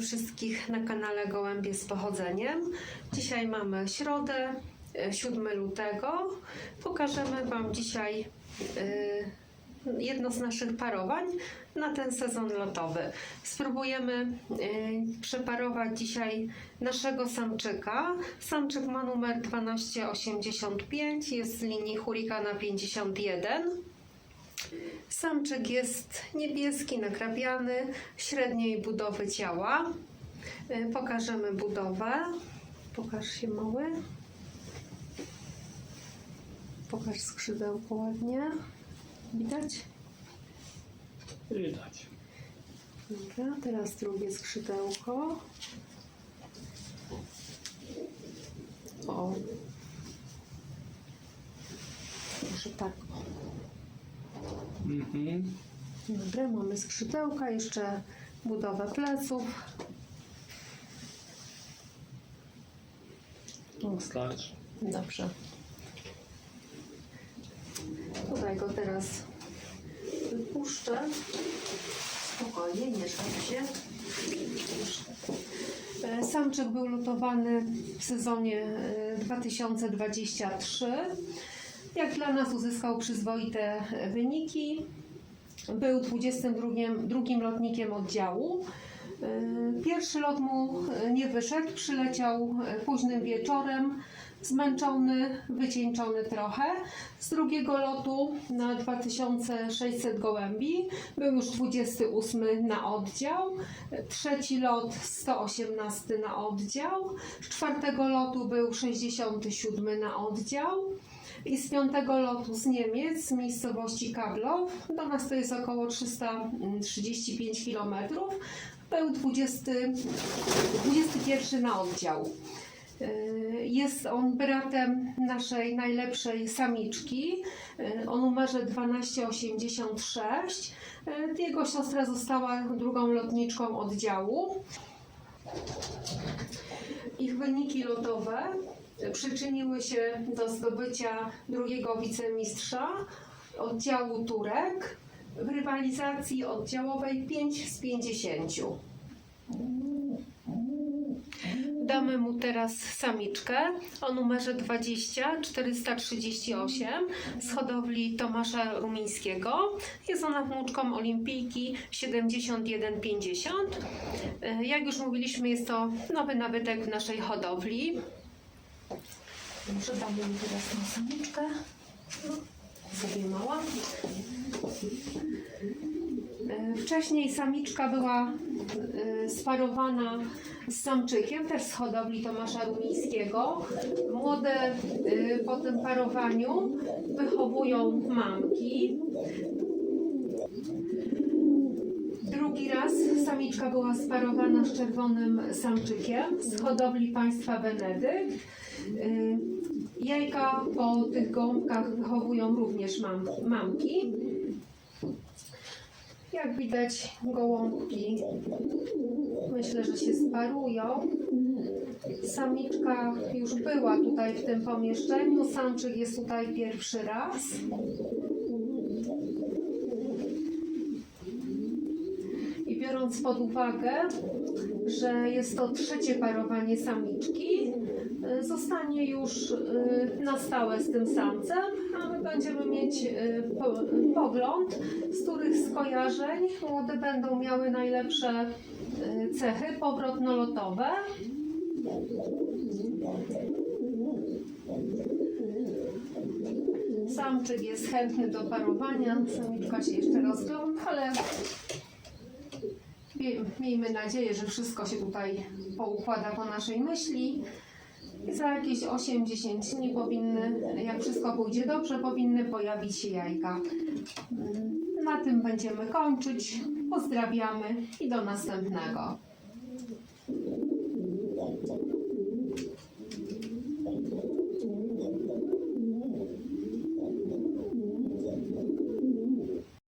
wszystkich na kanale Gołębie z Pochodzeniem. Dzisiaj mamy środę, e, 7 lutego. Pokażemy Wam dzisiaj e, jedno z naszych parowań na ten sezon lotowy. Spróbujemy e, przeparować dzisiaj naszego samczyka. Samczyk ma numer 1285, jest z linii Hurricana 51. Samczyk jest niebieski, nakrapiany, średniej budowy ciała. Y, Pokażemy budowę. Pokaż się mały. Pokaż skrzydełko ładnie. Widać? Widać. Dobra, teraz drugie skrzydełko. O. Może tak. o. Mhm. Dobra, mamy skrzydełka, jeszcze budowę pleców. Starczy. Dobrze. Tutaj go teraz wypuszczę. Spokojnie, nie szarp się. E, Samczyk był lutowany w sezonie e, 2023. Jak dla nas uzyskał przyzwoite wyniki. Był 22 drugim lotnikiem oddziału. E, Pierwszy lot mu nie wyszedł, przyleciał późnym wieczorem, zmęczony, wycieńczony trochę. Z drugiego lotu na 2600 gołębi był już 28 na oddział, trzeci lot 118 na oddział, z czwartego lotu był 67 na oddział. I z piątego lotu z Niemiec, z miejscowości Kablow, do nas to jest około 335 km, był 20, 21 na oddział. Yy, Jest on bratem naszej najlepszej samiczki yy, o numerze 1286. Yy, Jego siostra została drugą lotniczką oddziału. Ich wyniki lotowe przyczyniły się do zdobycia drugiego wicemistrza oddziału Turek w rywalizacji oddziałowej 5 z 50. Damy mu teraz samiczkę o numerze 20 438 z hodowli Tomasza Rumińskiego. Jest ona wnuczką olimpijki 7150. E, Jak już mówiliśmy, jest to nowy nabytek w naszej hodowli. Dobrze, mu teraz tą samiczkę. Sobie mała. E, Wcześniej samiczka była e, sparowana z samczykiem, też z hodowli Tomasza Rumińskiego. Młode e, po tym parowaniu wychowują mamki. Drugi raz samiczka była sparowana z czerwonym samczykiem z hodowli państwa Benedykt. Y, Jajka po tych gołąbkach wychowują również mam, mamki. Jak widać, gołąbki myślę, że się sparują. Samiczka już była tutaj w tym pomieszczeniu, samczyk jest tutaj pierwszy raz. I biorąc pod uwagę, że jest to trzecie parowanie samiczki, y, zostanie już y, na stałe z tym samcem, a my będziemy mieć y, po- pogląd, z których skojarzeń młode będą miały najlepsze cechy powrotnolotowe. Samczyk jest chętny do parowania, samiczka się jeszcze rozgląda, ale Miejmy nadzieję, że wszystko się tutaj poukłada po naszej myśli. Za jakieś 8-10 dni powinny, jak wszystko pójdzie dobrze, powinny pojawić się jajka. Na tym będziemy kończyć. Pozdrawiamy i do następnego.